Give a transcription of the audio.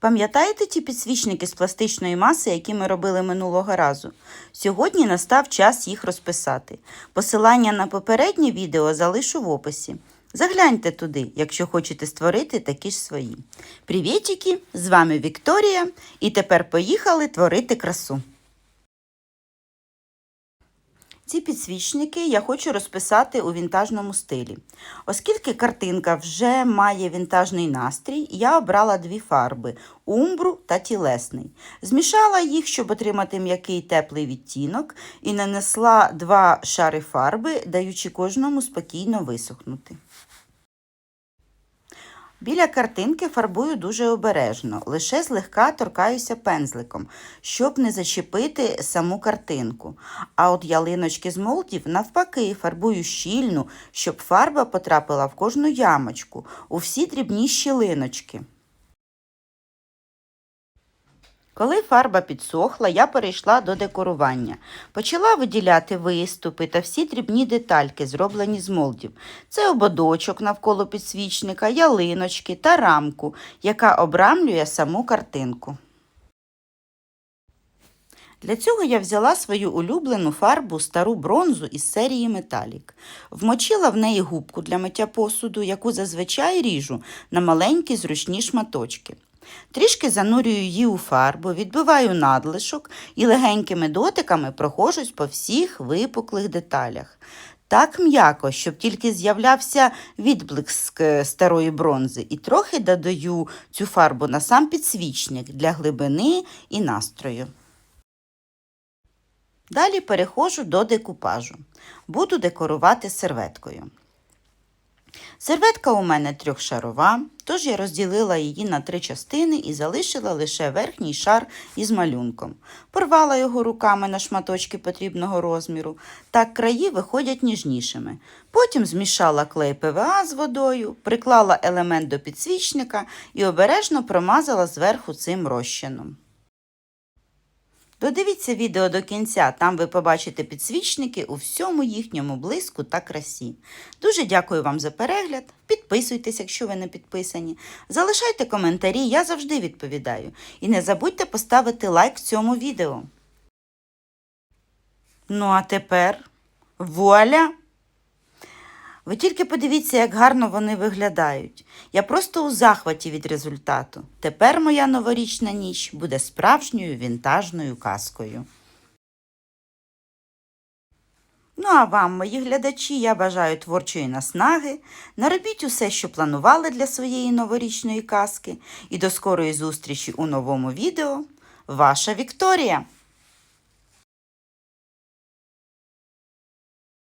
Пам'ятаєте ті підсвічники з пластичної маси, які ми робили минулого разу? Сьогодні настав час їх розписати. Посилання на попереднє відео залишу в описі. Загляньте туди, якщо хочете створити такі ж свої. Привітіки! З вами Вікторія, і тепер поїхали творити красу. Ці підсвічники я хочу розписати у вінтажному стилі. Оскільки картинка вже має вінтажний настрій, я обрала дві фарби умбру та тілесний. Змішала їх, щоб отримати м'який теплий відтінок, і нанесла два шари фарби, даючи кожному спокійно висохнути. Біля картинки фарбую дуже обережно, лише злегка торкаюся пензликом, щоб не зачепити саму картинку. А от ялиночки з молдів навпаки фарбую щільну, щоб фарба потрапила в кожну ямочку, у всі дрібні щілиночки. Коли фарба підсохла, я перейшла до декорування. Почала виділяти виступи та всі дрібні детальки, зроблені з молдів. Це ободочок навколо підсвічника, ялиночки та рамку, яка обрамлює саму картинку. Для цього я взяла свою улюблену фарбу стару бронзу із серії Металік. Вмочила в неї губку для миття посуду, яку зазвичай ріжу на маленькі зручні шматочки. Трішки занурюю її у фарбу, відбиваю надлишок і легенькими дотиками прохожусь по всіх випуклих деталях. Так м'яко, щоб тільки з'являвся відблиск е, старої бронзи, і трохи додаю цю фарбу на сам підсвічник для глибини і настрою. Далі переходжу до декупажу. Буду декорувати серветкою. Серветка у мене трьохшарова, тож я розділила її на три частини і залишила лише верхній шар із малюнком. Порвала його руками на шматочки потрібного розміру, так краї виходять ніжнішими. Потім змішала клей ПВА з водою, приклала елемент до підсвічника і обережно промазала зверху цим розчином. Додивіться відео до кінця, там ви побачите підсвічники у всьому їхньому блиску та красі. Дуже дякую вам за перегляд. Підписуйтесь, якщо ви не підписані. Залишайте коментарі, я завжди відповідаю. І не забудьте поставити лайк цьому відео. Ну, а тепер вуаля! Ви тільки подивіться, як гарно вони виглядають. Я просто у захваті від результату. Тепер моя новорічна ніч буде справжньою вінтажною казкою. Ну а вам, мої глядачі, я бажаю творчої наснаги. Наробіть усе, що планували для своєї новорічної казки. І до скорої зустрічі у новому відео. Ваша Вікторія!